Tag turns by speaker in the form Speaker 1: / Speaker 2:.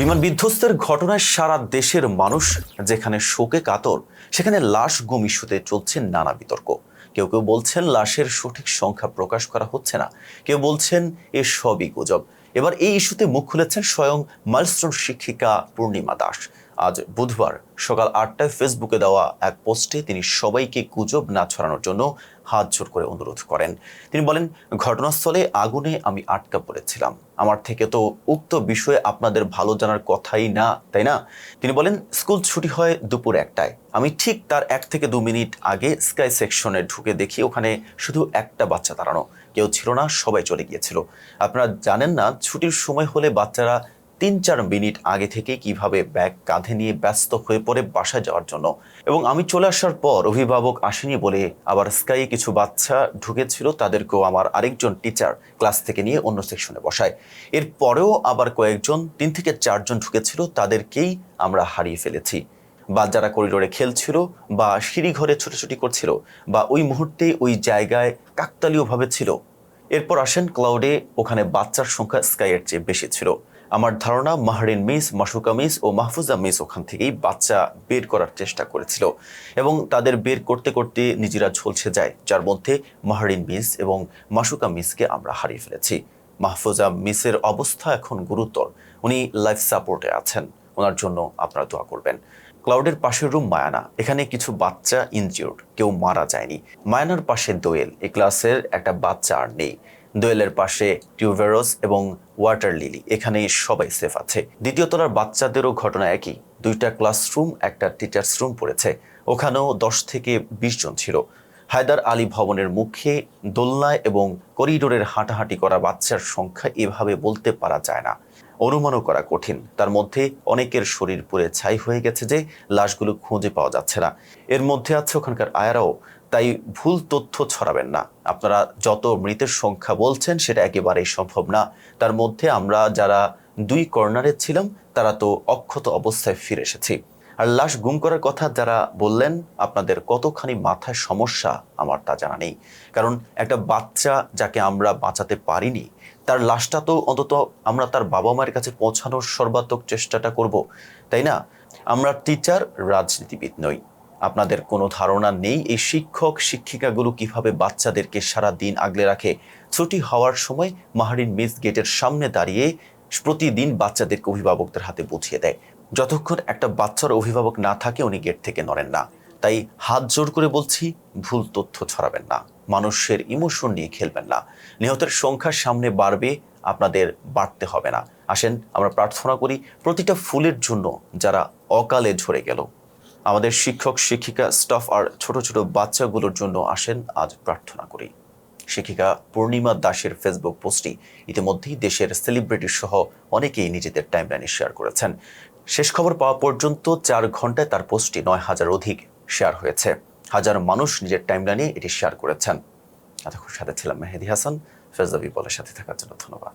Speaker 1: বিমান বিধ্বস্তের ঘটনায় সারা দেশের মানুষ, যেখানে শোকে কাতর, সেখানে লাশ গুম ইস্যুতে চলছে নানা বিতর্ক। কেউ কেউ বলছেন লাশের সঠিক সংখ্যা প্রকাশ করা হচ্ছে না। কেউ বলছেন এ সবই গুজব। এবার এই ইস্যুতে মুখ খুলেছেন স্বয়ং মাইলস্টোন শিক্ষিকা পূর্ণিমা দাস। আজ বুধবার সকাল আটটায় ফেসবুকে দেওয়া এক পোস্টে তিনি সবাইকে গুজব না ছড়ানোর জন্য হাত জোর করে অনুরোধ করেন। তিনি বলেন, ঘটনাস্থলে আগুনে আমি আটকা পড়েছিলাম। আমার থেকে তো উক্ত বিষয়ে আপনাদের ভালো জানার কথাই না, তাই না? তিনি বলেন, স্কুল ছুটি হয় দুপুর একটায়। আমি ঠিক তার এক থেকে দু মিনিট আগে স্কাই সেকশনে ঢুকে দেখি ওখানে শুধু একটা বাচ্চা দাঁড়ানো। কেউ ছিল না, সবাই চলে গিয়েছিল। আপনারা জানেন না, ছুটির সময় হলে বাচ্চারা তিন চার মিনিট আগে থেকে কীভাবে ব্যাগ কাঁধে নিয়ে ব্যস্ত হয়ে পড়ে বাসায় যাওয়ার জন্য। এবং আমি চলে আসার পর অভিভাবক আসেনি বলে আবার স্কাইয়ে কিছু বাচ্চা ঢুকেছিল তাদেরকেও আমার আরেকজন টিচার ক্লাস থেকে নিয়ে অন্য সেকশনে বসায়। এর পরেও আবার কয়েকজন, তিন থেকে চারজন ঢুকেছিল তাদেরকেই আমরা হারিয়ে ফেলেছি। বা যারা করিডোরে খেলছিল বা সিঁড়ি ঘরে ছোটাছুটি করছিল বা ওই মুহূর্তে ওই জায়গায় কাকতালীয়ভাবে ছিল। এরপর আসেন ক্লাউডে, ওখানে বাচ্চার সংখ্যা স্কাইয়ের চেয়ে বেশি ছিল। আমার ধারণা মাহরিন মিস, মাসুকা মিস ও মাহফুজা মিস ওখান থেকেই বাচ্চা বের করার চেষ্টা করেছিল এবং তাদের বের করতে করতে নিজেরা ঝলসে যায়, যার মধ্যে মাহরিন মিস এবং মাসুকা মিসকে আমরা হারিয়ে ফেলেছি। মাহফুজা মিসের অবস্থা এখন গুরুতর। উনি লাইফ সাপোর্টে আছেন। ওনার জন্য আপনারা দোয়া করবেন। ক্লাউডের পাশের রুম মায়ানা। এখানে কিছু বাচ্চা ইনজিউর্ড কেউ মারা যায়নি। মায়ানার পাশে দোয়েল। এ ক্লাসের একটা বাচ্চা আর নেই। দোয়েলের পাশে টিউভেরোস এবং ওয়াটার লিলি এখানে সবাই সেফ আছে। দ্বিতীয় তলার বাচ্চাদেরও ঘটনা একই। দুইটা ক্লাসরুম একটা টিচার্স রুম পড়েছে। ওখানেও দশ থেকে বিশ জন ছিল। হায়দার আলী ভবনের মুখে দোলনায় এবং করিডোরের হাঁটাহাঁটি করা বাচ্চার সংখ্যা এভাবে বলতে পারা যায় না। অনুমানও করা কঠিন। তার মধ্যে অনেকের শরীর পুড়ে ছাই হয়ে গেছে যে লাশগুলো খুঁজে পাওয়া যাচ্ছে না। এর মধ্যে আছে ওখানকার আয়ারাও, তাই ভুল তথ্য ছড়াবেন না। আপনারা যত মৃতের সংখ্যা বলছেন, সেটা একেবারেই সম্ভব না। তার মধ্যে আমরা যারা দুই কর্নারে ছিলাম, তারা তো অক্ষত অবস্থায় ফিরে এসেছি। আর লাশ গুম করার কথা যারা বললেন, আপনাদের কতখানি মাথায় সমস্যা আমার তা জানা নেই। কারণ একটা বাচ্চা যাকে আমরা বাঁচাতে পারিনি, তার লাশটা তো অন্তত আমরা তার বাবা মায়ের কাছে পৌঁছানোর সর্বাত্মক চেষ্টাটা করব, তাই না? আমরা টিচার, রাজনীতিবিদ নই। আপনাদের কোনো ধারণা নেই এই শিক্ষক, শিক্ষিকাগুলো কীভাবে বাচ্চাদেরকে সারা দিন আগলে রাখে? ছুটি হওয়ার সময় মাহারিন মিস গেটের সামনে দাঁড়িয়ে প্রতিদিন বাচ্চাদেরকে অভিভাবকদের হাতে বুঝিয়ে দেয়। যতক্ষণ একটা বাচ্চার অভিভাবক না থাকে, উনি গেট থেকে নড়েন না। তাই হাত জোর করে বলছি, ভুল তথ্য ছড়াবেন না। মানুষের ইমোশন নিয়ে খেলবেন না। নিহতের সংখ্যার সামনে বাড়বে, আপনাদের বাড়তে হবে না। আসেন, আমরা প্রার্থনা করি, প্রতিটা ফুলের জন্য যারা অকালে ঝরে গেল। আমাদের শিক্ষক, শিক্ষিকা স্টাফ আর ছোট ছোট বাচ্চাগুলোর জন্য আসেন, আজ প্রার্থনা করি। শিক্ষিকা পূর্ণিমা দাসের ফেসবুক পোস্টটি ইতিমধ্যেই দেশের সেলিব্রিটি সহ অনেকেই নিজেদের টাইমলাইনে শেয়ার করেছেন। শেষ খবর পাওয়া পর্যন্ত চার ঘন্টায় তার পোস্টটি নয় হাজার অধিক শেয়ার হয়েছে। হাজার মানুষ নিজের টাইমলাইনে এটি শেয়ার করেছেন। এতক্ষণ সাথে ছিলাম মেহেদি হাসান। ফেজাবি বলের সাথে থাকার জন্য ধন্যবাদ।